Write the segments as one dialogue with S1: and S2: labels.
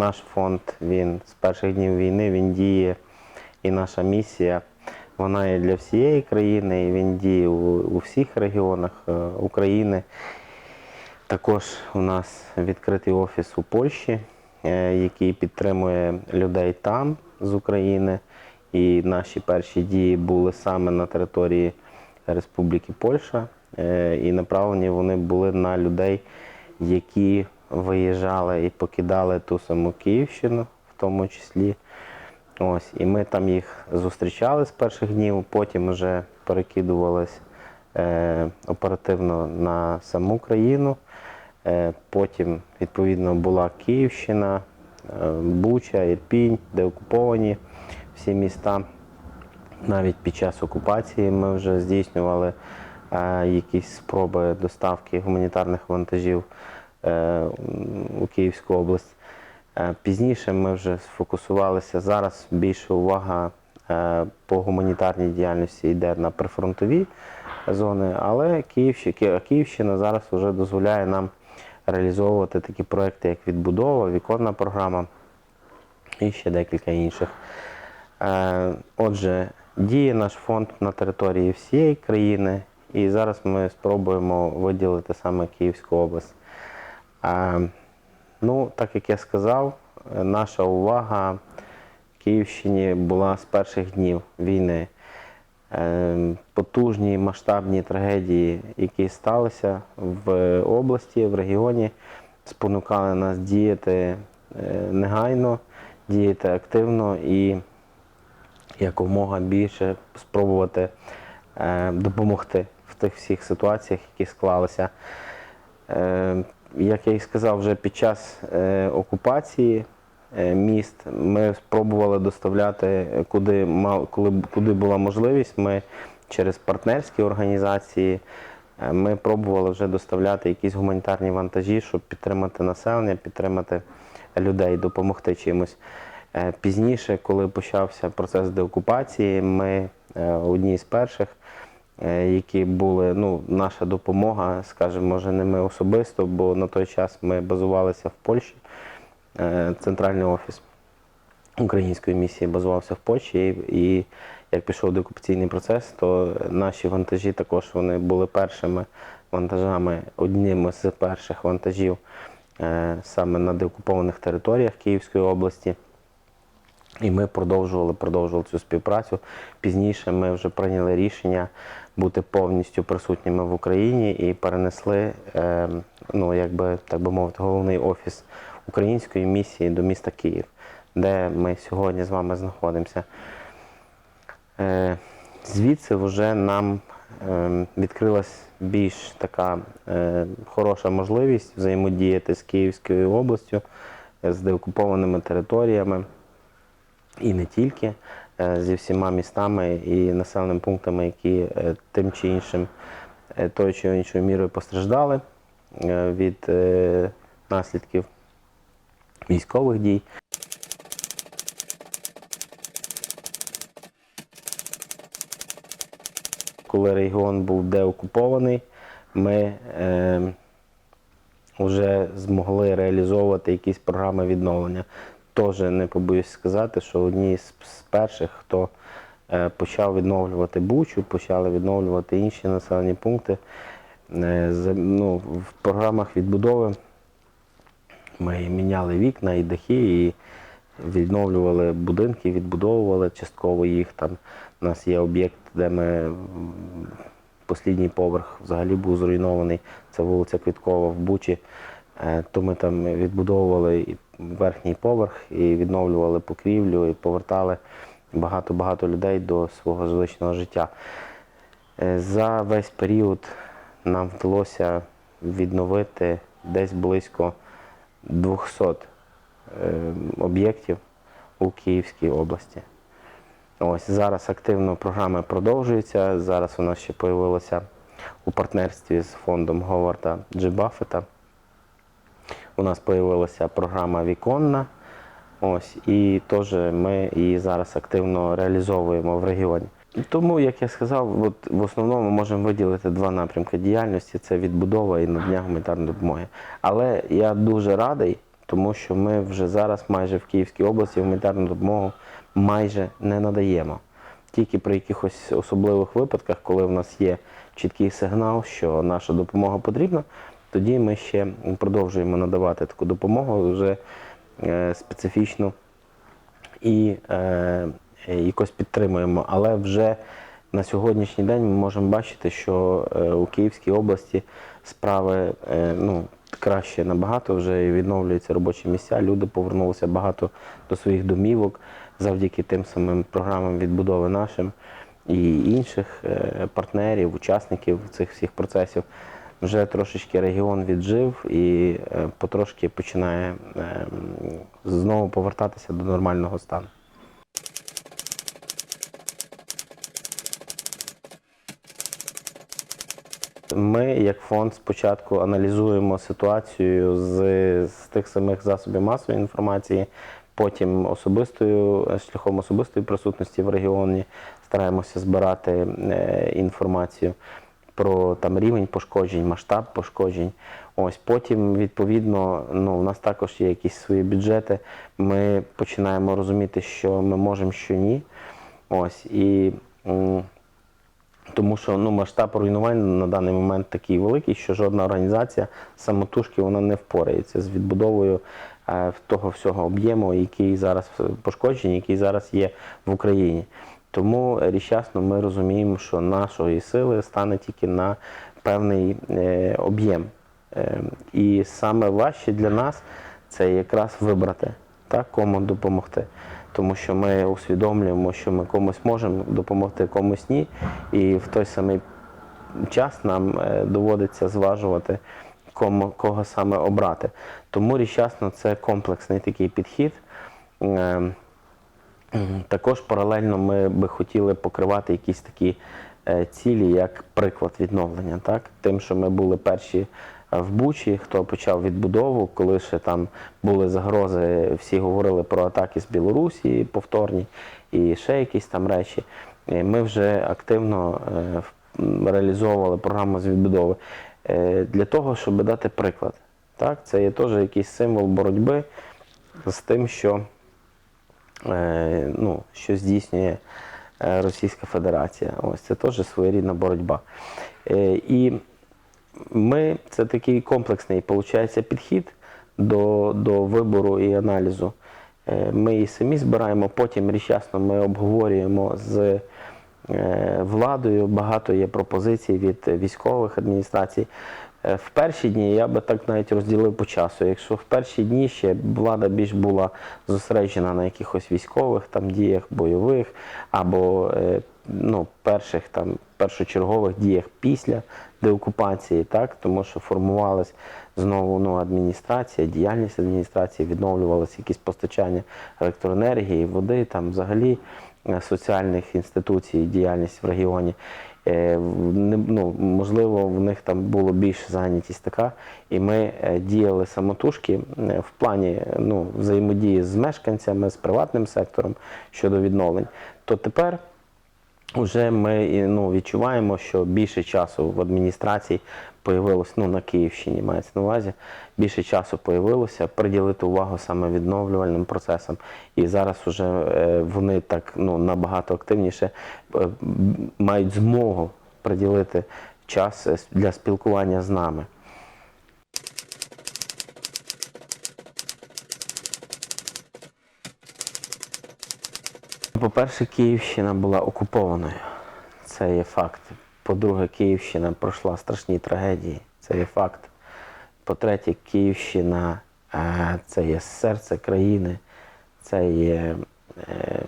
S1: наш фонд він з перших днів війни він діє, і наша місія вона є для всієї країни, і він діє у, у всіх регіонах е, України. Також у нас відкритий офіс у Польщі, е, який підтримує людей там з України. І наші перші дії були саме на території Республіки Польща. Е, І направлені вони були на людей, які виїжджали і покидали ту саму Київщину, в тому числі. Ось, і ми там їх зустрічали з перших днів, потім вже перекидувались е, оперативно на саму країну. Е, потім, відповідно, була Київщина, е, Буча, Ірпінь, де окуповані всі міста. Навіть під час окупації ми вже здійснювали е, якісь спроби доставки гуманітарних вантажів у Київську область. Е, Пізніше ми вже сфокусувалися. Зараз більше увага е, по гуманітарній діяльності йде на прифронтові зони, але Київщина, Київщина зараз вже дозволяє нам реалізовувати такі проекти, як відбудова, віконна програма і ще декілька інших. Е, Отже, діє наш фонд на території всієї країни, і зараз ми спробуємо виділити саме Київську область. Ну, так як я сказав, наша увага Київщині була з перших днів війни. Е, Потужні масштабні трагедії, які сталися в області, в регіоні, спонукали нас діяти е, негайно, діяти активно і якомога більше спробувати е, допомогти в тих всіх ситуаціях, які склалися. Як я і сказав, вже під час е, окупації е, міст ми спробували доставляти, куди, мал- коли, куди була можливість. Ми через партнерські організації е, ми пробували вже доставляти якісь гуманітарні вантажі, щоб підтримати населення, підтримати людей, допомогти чимось. Пізніше, коли почався процес деокупації, ми одні з перших, які були, ну, наша допомога, скажімо, може не ми особисто, бо на той час ми базувалися в Польщі, е, центральний офіс української місії базувався в Польщі, і, і як пішов деокупаційний процес, то наші вантажі також вони були першими вантажами, одними з перших вантажів е, саме на деокупованих територіях Київської області. І ми продовжували, продовжували цю співпрацю. Пізніше ми вже прийняли рішення бути повністю присутніми в Україні і перенесли, е, ну якби так би мовити, головний офіс української місії до міста Київ, де ми сьогодні з вами знаходимося. Е, Звідси вже нам е, відкрилась більш така хороша можливість взаємодіяти з Київською областю, з деокупованими територіями і не тільки зі всіма містами і населеними пунктами, які е, тим чи іншим е, тою чи іншою мірою постраждали е, від е, наслідків військових дій. Коли регіон був деокупований, ми е, вже змогли реалізовувати якісь програми відновлення. Теж не побоюсь сказати, що одні з, перших, хто е, почав відновлювати Бучу, почали відновлювати інші населені пункти. Е, ну, в програмах відбудови ми міняли вікна і дахи, і відновлювали будинки, відбудовували частково їх. Там у нас є об'єкт, де ми послідній поверх взагалі був зруйнований. Це вулиця Квіткова в Бучі. Е, То ми там відбудовували верхній поверх і відновлювали покрівлю, і повертали багато-багато людей до свого звичного життя. Е, За весь період нам вдалося відновити десь близько 200 е, об'єктів у Київській області. Ось зараз активно програми продовжуються. Зараз нас ще з'явилося у партнерстві з фондом Говарда Джи Баффета. У нас з'явилася програма Віконна. Ось, і теж ми її зараз активно реалізовуємо в регіоні. Тому, як я сказав, от в основному ми можемо виділити два напрямки діяльності: це відбудова і надання гуманітарної допомоги. Але я дуже радий, тому що ми вже зараз майже в Київській області гуманітарну допомогу майже не надаємо. Тільки при якихось особливих випадках, коли в нас є чіткий сигнал, що наша допомога потрібна, тоді ми ще продовжуємо надавати таку допомогу вже е, специфічну і е, якось підтримуємо. Але вже на сьогоднішній день ми можемо бачити, що е, у Київській області справи ну, краще набагато вже відновлюються робочі місця. Люди повернулися багато до своїх домівок завдяки тим самим програмам відбудови нашим і інших партнерів, учасників цих всіх процесів. Вже трошечки регіон віджив і е, потрошки починає е, знову повертатися до нормального стану. Ми, як фонд, спочатку аналізуємо ситуацію з, з тих самих засобів масової інформації, потім особистою шляхом особистої присутності в регіоні стараємося збирати е, інформацію про там рівень пошкоджень, масштаб пошкоджень. Ось потім, відповідно, ну у нас також є якісь свої бюджети. Ми починаємо розуміти, що ми можемо, що ні. Ось і. тому що ну, масштаб руйнувань на даний момент такий великий, що жодна організація самотужки вона не впорається з відбудовою е, того всього об'єму, який зараз пошкоджений, який зараз є в Україні. Тому річасно ми розуміємо, що нашої сили стане тільки на певний е, об'єм. Е, і саме важче для нас це якраз вибрати, так, кому допомогти. Тому що ми усвідомлюємо, що ми комусь можемо допомогти, комусь ні. І в той самий час нам е, доводиться зважувати, кому, кого саме обрати. Тому річ це комплексний такий підхід. Е. Також паралельно ми би хотіли покривати якісь такі е, цілі, як приклад відновлення. Так? Тим, що ми були перші в Бучі, хто почав відбудову, коли ще там були загрози, всі говорили про атаки з Білорусі повторні і ще якісь там речі. Ми вже активно е, реалізовували програму з відбудови е, для того, щоб дати приклад. Так? Це є теж якийсь символ боротьби з тим, що ну, що здійснює е, Російська Федерація. Ось це теж своєрідна боротьба. Е, І ми це такий комплексний виходить, підхід до, до вибору і аналізу. Е, Ми і самі збираємо, потім річ ясно, ми обговорюємо з е, владою. Багато є пропозицій від військових адміністрацій. Е, В перші дні я би так навіть розділив по часу. Якщо в перші дні ще влада більш була зосереджена на якихось військових там діях, бойових або е, ну, перших там першочергових діях після деокупації, так тому що формувалась знову ну, адміністрація, діяльність адміністрації, відновлювалися якісь постачання електроенергії, води, там взагалі е, соціальних інституцій, діяльність в регіоні. Е, ну, можливо, в них там було більше зайнятість така, і ми е, діяли самотужки е, в плані ну, взаємодії з мешканцями, з приватним сектором щодо відновлень. То тепер вже ми ну, відчуваємо, що більше часу в адміністрації появилось, ну на Київщині мається на увазі, більше часу появилося приділити увагу саме відновлювальним процесам. І зараз вже е, вони так ну, набагато активніше е, мають змогу приділити час е, для спілкування з нами. По-перше, Київщина була окупованою. Це є факт. По-друге, Київщина пройшла страшні трагедії. Це є факт. По-третє, Київщина е, це є серце країни, це є е,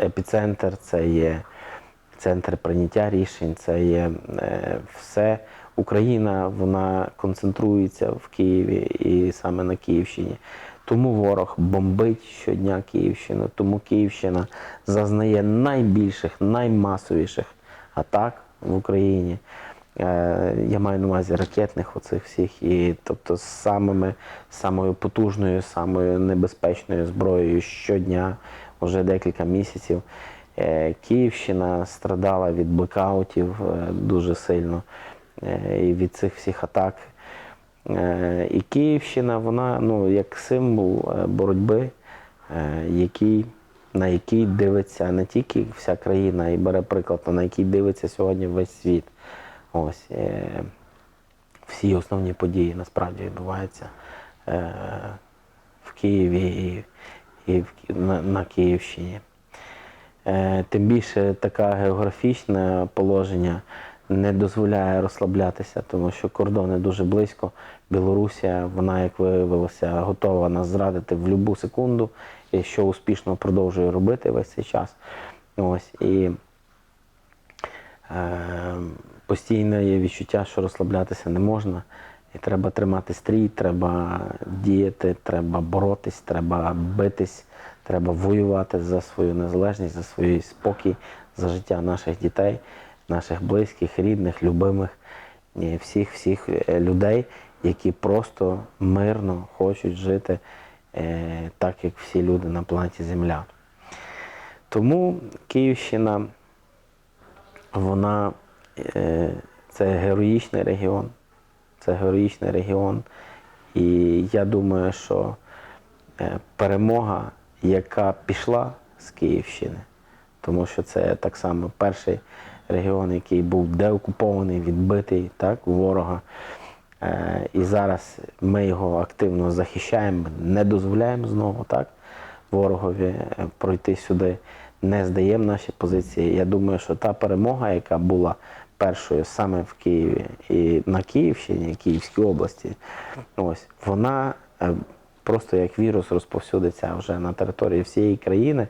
S1: епіцентр, це є центр прийняття рішень, це є е, все. Україна вона концентрується в Києві і саме на Київщині. Тому ворог бомбить щодня Київщину, тому Київщина зазнає найбільших, наймасовіших атак в Україні. Е, Я маю на увазі ракетних оцих всіх, і тобто з самими самою потужною, самою небезпечною зброєю щодня, вже декілька місяців. Е, Київщина страдала від блекаутів е, дуже сильно і від цих всіх атак. Е, І Київщина, вона ну, як символ е, боротьби, е, який, на який дивиться не тільки вся країна і бере приклад, а на який дивиться сьогодні весь світ. Ось, всі основні події насправді відбуваються в Києві і, і на, на Київщині. Тим більше таке географічне положення не дозволяє розслаблятися, тому що кордони дуже близько. Білорусія, вона, як виявилося, готова нас зрадити в будь-яку секунду, і що успішно продовжує робити весь цей час. Ось, і е, постійно є відчуття, що розслаблятися не можна. І треба тримати стрій, треба діяти, треба боротись, треба битись, треба воювати за свою незалежність, за свій спокій, за життя наших дітей, наших близьких, рідних, любимих, всіх всіх е, людей, які просто мирно хочуть жити е, так, як всі люди на планеті Земля. Тому Київщина вона е, це героїчний регіон. Це героїчний регіон. І я думаю, що е, перемога, яка пішла з Київщини, тому що це так само перший регіон, який був деокупований, відбитий так, ворога. Е, І зараз ми його активно захищаємо, не дозволяємо знову так, ворогові е, пройти сюди, не здаємо наші позиції. Я думаю, що та перемога, яка була першою саме в Києві і на Київщині, Київській області, ось вона е, просто як вірус розповсюдиться вже на території всієї країни,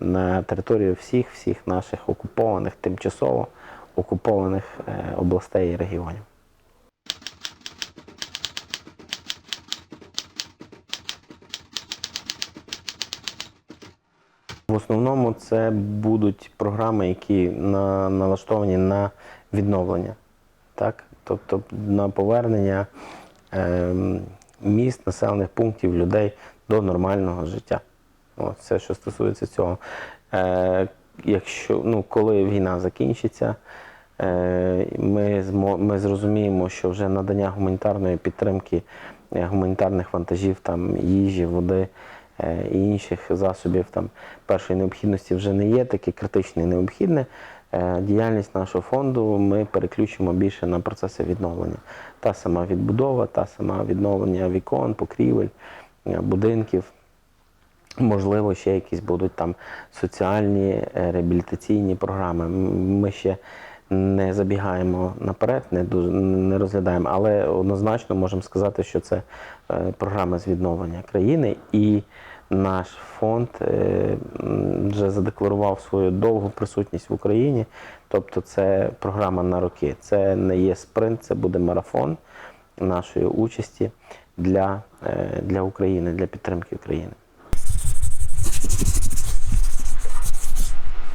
S1: на територію всіх всіх наших окупованих, тимчасово окупованих е, областей і регіонів. В основному це будуть програми, які на, налаштовані на відновлення, так? тобто на повернення ем, міст, населених пунктів людей до нормального життя. От, все, що стосується цього. Е, якщо, ну, коли війна закінчиться, е, ми, ми зрозуміємо, що вже надання гуманітарної підтримки, е, гуманітарних вантажів, там, їжі, води е, і інших засобів там, першої необхідності вже не є таке критичне і необхідне. Е, Діяльність нашого фонду ми переключимо більше на процеси відновлення. Та сама відбудова, та сама відновлення вікон, покрівель, е, будинків. Можливо, ще якісь будуть там соціальні е, реабілітаційні програми. Ми ще не забігаємо наперед, не дуже не розглядаємо, але однозначно можемо сказати, що це е, програма з відновлення країни, і наш фонд е, вже задекларував свою довгу присутність в Україні. Тобто, це програма на роки. Це не є спринт, це буде марафон нашої участі для, для України, для підтримки України.